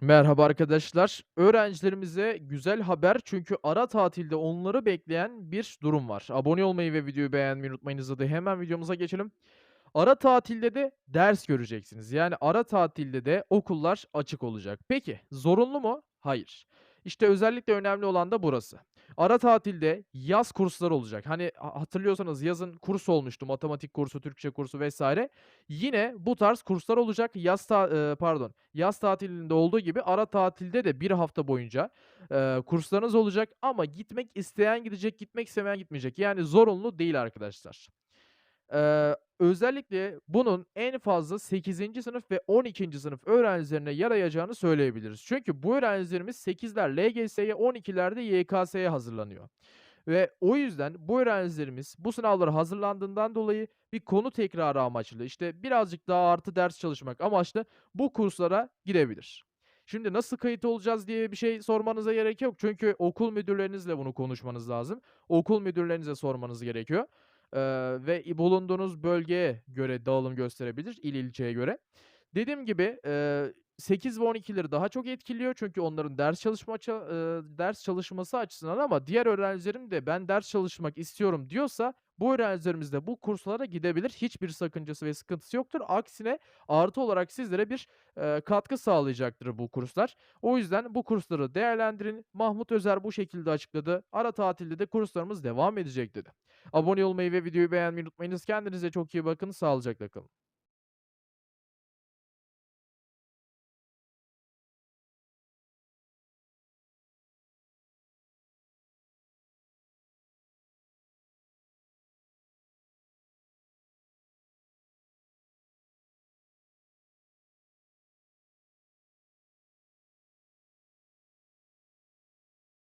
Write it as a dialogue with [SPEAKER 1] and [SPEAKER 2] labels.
[SPEAKER 1] Merhaba arkadaşlar. Öğrencilerimize güzel haber çünkü ara tatilde onları bekleyen bir durum var. Abone olmayı ve videoyu beğenmeyi unutmayınız. Hadi hemen videomuza geçelim. Ara tatilde de ders göreceksiniz. Yani ara tatilde de okullar açık olacak. Peki zorunlu mu? Hayır. İşte özellikle önemli olan da burası. Ara tatilde yaz kursları olacak. Hani ha- hatırlıyorsanız yazın kurs olmuştu. Matematik kursu, Türkçe kursu vesaire. Yine bu tarz kurslar olacak. Yaz ta- pardon. Yaz tatilinde olduğu gibi ara tatilde de bir hafta boyunca e, kurslarınız olacak ama gitmek isteyen gidecek, gitmek istemeyen gitmeyecek. Yani zorunlu değil arkadaşlar. Eee, özellikle bunun en fazla sekizinci sınıf ve 12. sınıf öğrencilerine yarayacağını söyleyebiliriz. Çünkü bu öğrencilerimiz 8'ler LGS'ye, 12'ler de YKS'ye hazırlanıyor. Ve o yüzden bu öğrencilerimiz bu sınavlara hazırlandığından dolayı bir konu tekrarı amaçlı, işte birazcık daha artı ders çalışmak amaçlı bu kurslara gidebilir. Şimdi nasıl kayıt olacağız diye bir şey sormanıza gerek yok. Çünkü okul müdürlerinizle bunu konuşmanız lazım. Okul müdürlerinize sormanız gerekiyor. Eee, ve bulunduğunuz bölgeye göre dağılım gösterebilir, il ilçeye göre. Dediğim gibi, eee, 8 ve 12'leri daha çok etkiliyor çünkü onların ders çalışma ders çalışması açısından ama diğer öğrencilerim de "Ben ders çalışmak istiyorum." diyorsa bu öğrencilerimiz de bu kurslara gidebilir. Hiçbir sakıncası ve sıkıntısı yoktur. Aksine artı olarak sizlere bir, eee, katkı sağlayacaktır bu kurslar. O yüzden bu kursları değerlendirin. Mahmut Özer bu şekilde açıkladı. Ara tatilde de kurslarımız devam edecek dedi. Abone olmayı ve videoyu beğenmeyi unutmayınız. Kendinize çok iyi bakın. Sağlıcakla kalın.